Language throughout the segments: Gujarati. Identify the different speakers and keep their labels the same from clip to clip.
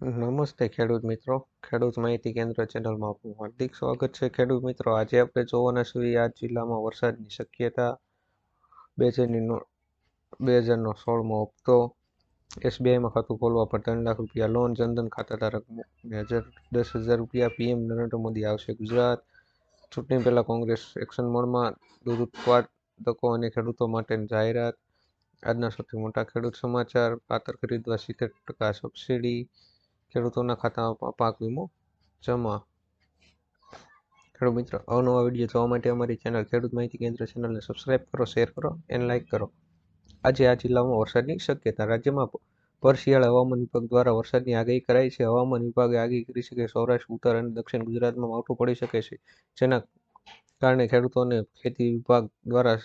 Speaker 1: નમસ્તે ખેડૂત મિત્રો. ખેડૂત માહિતી કેન્દ્ર ચેનલમાં આપનું હાર્દિક સ્વાગત છે. ખેડૂત મિત્રો, આજે આપણે જોવાના છીએ આ જિલ્લામાં વરસાદની શક્યતા. બે હજારની બે હજારનો સોળમો હપ્તો. એસબીઆઈમાં ખાતું ખોલવા પર ત્રણ લાખ રૂપિયા લોન જનધન ખાતાધારક હજાર દસ હજાર રૂપિયા. પીએમ નરેન્દ્ર મોદી આવશે ગુજરાત. ચૂંટણી પહેલાં કોંગ્રેસ એક્શન મોડમાં દૂધ ઉત્પાદકો અને ખેડૂતો માટેની જાહેરાત. આજના સૌથી મોટા ખેડૂત સમાચાર. પાત્ર ખરીદવા સિત્તેર ટકા સબસિડી ખેડૂતોના ખાતામાં પાક વીમો જમા. ખેડૂત મિત્રો, અવનવા વીડિયો જોવા માટે અમારી ચેનલ ખેડૂત માહિતી કેન્દ્ર ચેનલને સબસ્ક્રાઇબ કરો શેર કરો અને લાઇક કરો. આજે આ જિલ્લામાં વરસાદની શક્યતા, રાજ્યમાં પર હવામાન વિભાગ દ્વારા વરસાદની આગાહી કરાઈ છે. હવામાન વિભાગે આગાહી કરી છે કે સૌરાષ્ટ્ર, ઉત્તર અને દક્ષિણ ગુજરાતમાં માવઠું પડી શકે છે. જેના કારણે ખેડૂતોને ખેતી વિભાગ દ્વારા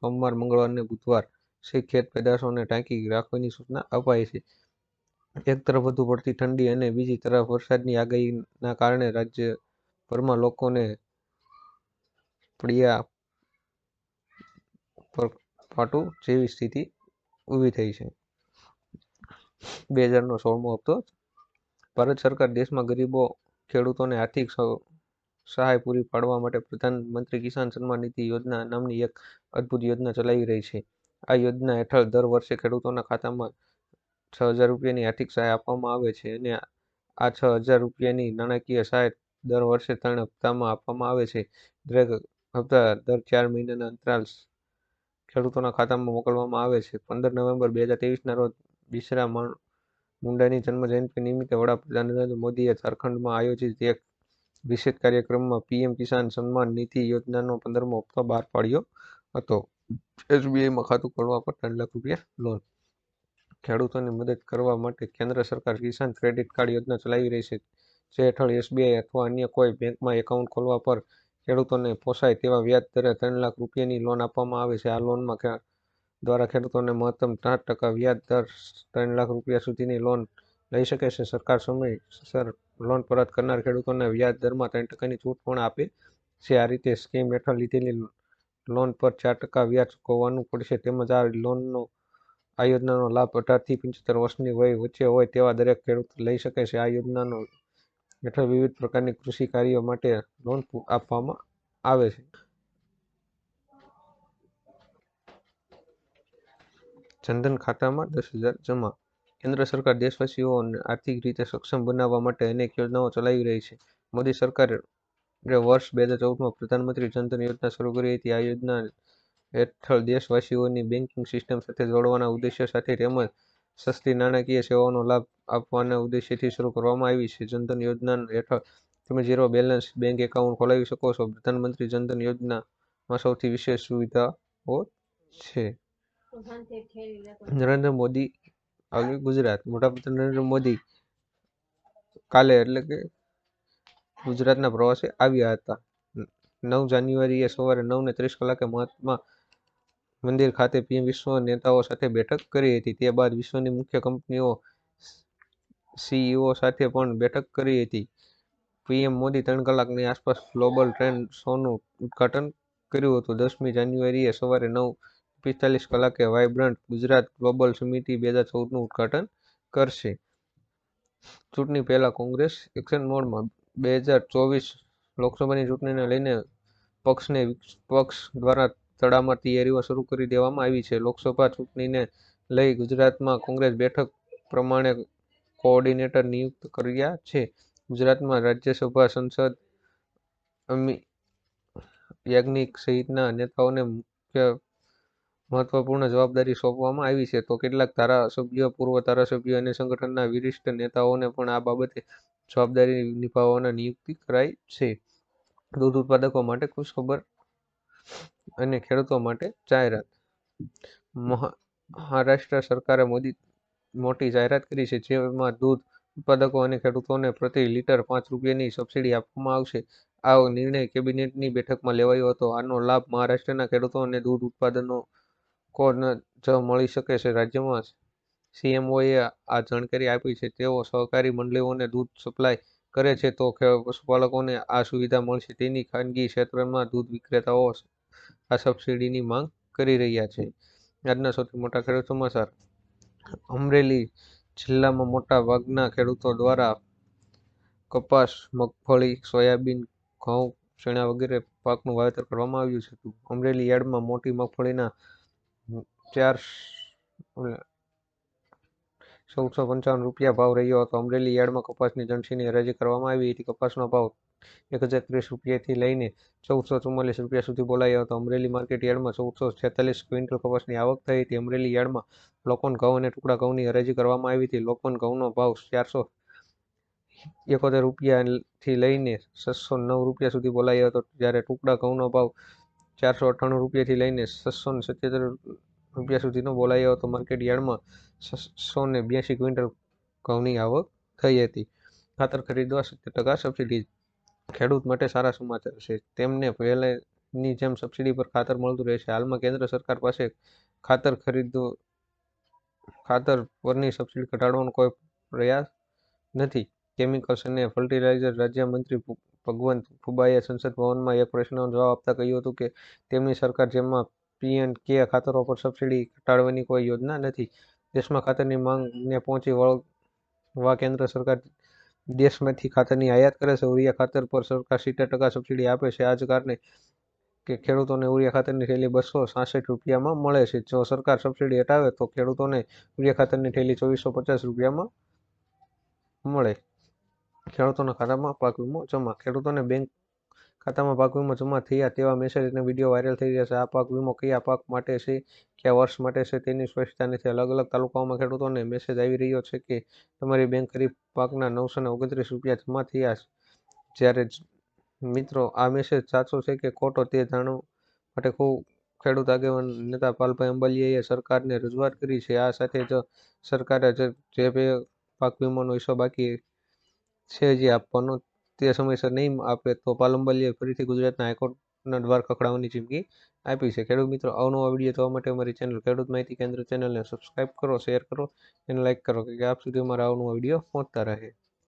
Speaker 1: સોમવાર, મંગળવાર અને બુધવાર સહિત ખેત પેદાશોને ટાંકી રાખવાની સૂચના અપાઈ છે. એક તરફ વધુ પડતી ઠંડી અને બીજી તરફ વરસાદની આગાહીના કારણે રાજ્યભરમાં લોકોને પડિયા પર જેવી સ્થિતિ ઊભી થઈ છે. બે હજારનો સોળમો હપ્તો ભારત સરકાર દેશમાં ગરીબો, ખેડૂતોને આર્થિક સહાય પૂરી પાડવા માટે પ્રધાનમંત્રી કિસાન સન્માન નિધિ યોજના નામની એક અદ્ભુત યોજના ચલાવી રહી છે. આ યોજના હેઠળ દર વર્ષે ખેડૂતોના ખાતામાં છ હજાર રૂપિયાની આર્થિક સહાય આપવામાં આવે છે અને આ છ હજાર રૂપિયાની નાણાકીય સહાય દર વર્ષે ત્રણ હપ્તામાં આપવામાં આવે છે. દરેક હપ્તા દર ચાર મહિનાના અંતરાલ ખેડૂતોના ખાતામાં મોકલવામાં આવે છે. પંદર નવેમ્બર બે હજાર ત્રેવીસના રોજ બિસરા મુંડાની જન્મજયંતિ નિમિત્તે વડાપ્રધાન નરેન્દ્ર મોદીએ ઝારખંડમાં આયોજિત એક વિશેષ કાર્યક્રમમાં પીએમ કિસાન સન્માન નિધિ યોજનાનો પંદરમો હપ્તો બહાર પાડ્યો હતો. એસબીઆઈમાં ખાતું ખોલવા પર ત્રણ લાખ રૂપિયા લોન ખેડૂતોની મદદ કરવા માટે કેન્દ્ર સરકાર કિસાન ક્રેડિટ કાર્ડ યોજના ચલાવી રહી છે. જે હેઠળ એસબીઆઈ અથવા અન્ય કોઈ બેંકમાં એકાઉન્ટ ખોલવા પર ખેડૂતોને પોસાય તેવા વ્યાજ દરે ત્રણ લાખ રૂપિયાની લોન આપવામાં આવે છે. આ લોનમાં દ્વારા ખેડૂતોને મહત્તમ સાત ટકા વ્યાજ દર ત્રણ લાખ રૂપિયા સુધીની લોન લઈ શકે છે. સરકાર સમયસર લોન પરત કરનાર ખેડૂતોને વ્યાજ દરમાં ત્રણ ટકાની છૂટ પણ આપે છે. આ રીતે સ્કીમ હેઠળ લીધેલી લોન પર ચાર ટકા વ્યાજ ચૂકવવાનું પડશે. તેમજ આ લોનનો આ યોજનાનો લાભ અઢારથી પંચોતેર વર્ષની વય વચ્ચે હોય તેવા દરેક ખેડૂત લઈ શકે છે. આ યોજનાનો હેઠળ વિવિધ પ્રકારની કૃષિ કાર્યો માટે લોન આપવામાં આવે છે. જનધન ખાતામાં દસ હજાર જમા. કેન્દ્ર સરકાર દેશવાસીઓને આર્થિક રીતે સક્ષમ બનાવવા માટે અનેક યોજનાઓ ચલાવી રહી છે. મોદી સરકારે વર્ષ બે હજાર ચૌદમાં પ્રધાનમંત્રી જનધન યોજના શરૂ કરી હતી. આ યોજના હેઠળ દેશવાસીઓની બેન્કિંગ સિસ્ટમ સાથે જોડવાના ઉદ્દેશ્ય સાથે તેમજ સસ્તી નાણાકીય સેવાઓનો લાભ આપવાના ઉદ્દેશ્યથી શરૂ કરવામાં આવી છે. જનધન યોજના હેઠળ તમે ઝીરો બેલેન્સ બેંક એકાઉન્ટ ખોલાવી શકો છો. પ્રધાનમંત્રી જનધન યોજનામાં સૌથી વિશેષ સુવિધાઓ છે. નરેન્દ્ર મોદી આવ્યું ગુજરાત. વડાપ્રધાન નરેન્દ્ર મોદી કાલે એટલે કે ગુજરાતના પ્રવાસે આવ્યા હતા. નવ જાન્યુઆરીએ સવારે નવ ને ત્રીસ કલાકે મહાત્મા મંદિર ખાતે પીએમ વિશ્વ નેતાઓ સાથે બેઠક કરી હતી. તે બાદ વિશ્વની મુખ્ય કંપનીઓ સીઈઓ સાથે પણ બેઠક કરી હતી. પીએમ મોદી ત્રણ કલાકની આસપાસ ગ્લોબલ ટ્રેન્ડ શોનું ઉદ્ઘાટન કર્યું હતું. દસમી જાન્યુઆરીએ સવારે નવ પિસ્તાલીસ કલાકે વાઇબ્રન્ટ ગુજરાત ગ્લોબલ સમિતિ બે હજાર ચૌદનું ઉદ્ઘાટન કરશે. ચૂંટણી પહેલાં કોંગ્રેસ એક્શન મોડમાં બે હજાર ચોવીસ લોકસભાની ચૂંટણીને લઈને પક્ષને પક્ષ દ્વારા તડામાર તૈયારીઓ શરૂ કરી દેવામાં આવી છે. લોકસભા ચૂંટણીને લઈ ગુજરાતમાં કોંગ્રેસ બેઠક પ્રમાણે કોઓર્ડિનેટર નિયુક્ત કર્યા છે. ગુજરાતમાં રાજ્યસભા સંસદ અમી યાજ્ઞિક સહિતના નેતાઓને મુખ્ય મહત્વપૂર્ણ જવાબદારી સોંપવામાં આવી છે. તો કેટલાક ધારાસભ્ય, પૂર્વ ધારાસભ્યો અને સંગઠનના વરિષ્ઠ નેતાઓને પણ આ બાબતે જવાબદારી નિભાવવાના નિયુક્તિ કરાઈ છે. દૂધ ઉત્પાદકો માટે ખુશખબર અને ખેડૂતો માટે જાહેરાત. મહારાષ્ટ્ર સરકારે મોદી, મોટી જાહેરાત કરી છે, જેમાં દૂધ ઉત્પાદકો અને ખેડૂતોને પ્રતિ લીટર પાંચ રૂપિયાની સબસિડી આપવામાં આવશે. આ નિર્ણય કેબિનેટની બેઠકમાં લેવાયો હતો. આનો લાભ મહારાષ્ટ્રના ખેડૂતોને દૂધ ઉત્પાદનો કોને જ મળી શકે છે. રાજ્યમાં સીએમઓએ આ જાણકારી આપી છે. તેઓ સહકારી મંડળીઓને દૂધ સપ્લાય કરે છે તો પશુપાલકોને આ સુવિધા મળશે. તેની ખાનગી ક્ષેત્રમાં દૂધ વિક્રેતાઓ આ સબસિડીની માંગ કરી રહ્યા છે. આજના સૌથી મોટા ખેડૂત સમાચાર. અમરેલી જિલ્લામાં મોટા ભાગના ખેડૂતો દ્વારા કપાસ, મગફળી, સોયાબીન, ઘઉં, ચણા વગેરે પાકનું વાવેતર કરવામાં આવ્યું છે. અમરેલી યાર્ડમાં મોટી મગફળીના ચાર ચૌદસો પંચાવન રૂપિયા ભાવ રહ્યો હતો. અમરેલી યાર્ડમાં કપાસની જણસીની હરાજી કરવામાં આવી હતી. કપાસનો ભાવ એક હજાર ત્રીસ રૂપિયાથી લઈને ચૌદસો ચુમ્માલીસ રૂપિયા સુધી બોલાયો હતો. અમરેલી માર્કેટ યાર્ડમાં ચૌદસો છેતાલીસ ક્વિન્ટલ કપાસની આવક થઈ હતી. અમરેલી યાર્ડમાં લોકોન ઘઉં અને ટુકડા ઘઉંની હરાજી કરવામાં આવી હતી. લોકોન ઘઉંનો ભાવ ચારસો એકોતેર રૂપિયાથી લઈને છસો નવ રૂપિયા સુધી બોલાયો હતો. જ્યારે ટુકડા ઘઉંનો ભાવ ચારસો અઠ્ઠાણું રૂપિયાથી લઈને છસો ને સત્યોતેર રૂપિયા સુધીનો બોલાયો હતો માર્કેટ યાર્ડમાં. છસો ને બ્યાસી ક્વિન્ટલ ઘઉંની આવક થઈ હતી. ખાતર ખરીદવા સિત્તેર ટકા સબસિડી ખેડૂત માટે સારા સમાચાર છે. તેમને પહેલાની જેમ સબસિડી પર ખાતર મળતું રહેશે. હાલમાં કેન્દ્ર સરકાર પાસે ખાતર ખરીદો, ખાતર પરની સબસિડી ઘટાડવાનો કોઈ પ્રયાસ નથી. કેમિકલ્સ અને ફર્ટિલાઇઝર રાજ્યમંત્રી ભગવંત ફુબાએ સંસદ ભવનમાં એક પ્રશ્નનો જવાબ આપતા કહ્યું હતું કે, તેમની સરકાર જેમાં પીએન કે ખાતરો પર સબસિડી ઘટાડવાની કોઈ યોજના નથી. દેશમાં ખાતરની માંગને પહોંચી વળવા કેન્દ્ર સરકાર દેશમાંથી ખાતરની આયાત કરે છે. ઉરિયા ખાતર પર સરકાર સિત્તેર ટકા સબસિડી આપે છે. આ જ કારણે કે ખેડૂતોને ઉરિયા ખાતરની થેલી બસો સાસઠ રૂપિયામાં મળે છે. જો સરકાર સબસિડી હટાવે તો ખેડૂતોને ઉરિયા ખાતરની થેલી ચોવીસો પચાસ રૂપિયામાં મળે. ખેડૂતોના ખાતામાં પાક વીમો જમા. ખેડૂતોને બેંક ખાતામાં પાક વીમો જમા થયા તેવા મેસેજ અને વીડિયો વાયરલ થઈ રહ્યા છે. આ પાક વીમો કયા પાક માટે છે? કયા વર્ષ માટે છે? તેની સ્પષ્ટતા નથી. અલગ અલગ તાલુકાઓમાં ખેડૂતોને મેસેજ આવી રહ્યો છે કે તમારી બેંક ખરીફ પાકના નવસો ને રૂપિયા જમા થયા જ્યારે મિત્રો આ મેસેજ સાચો છે કે ખોટો તે જાણવા માટે ખૂબ ખેડૂત આગેવાન નેતા પાલભાઈ અંબાલિયાએ સરકારને રજૂઆત કરી છે. આ સાથે જ સરકારે જે પાક વીમાનો હિસ્સો બાકી છે જે આપવાનો તે સમયસર નહીં આપે તો પાલ ફરીથી ગુજરાતના હાઈકોર્ટના દ્વાર ખખડાવવાની ચીમકી આપી છે. ખેડૂત મિત્રો અવનવા વીડિયો જોવા માટે અમારી ચેનલ ખેડૂત માહિતી કેન્દ્ર ચેનલને સબસ્ક્રાઈબ કરો શેર કરો અને લાઇક કરો કે આપ સુધી અમારા અવનવા વીડિયો પહોંચતા રહે.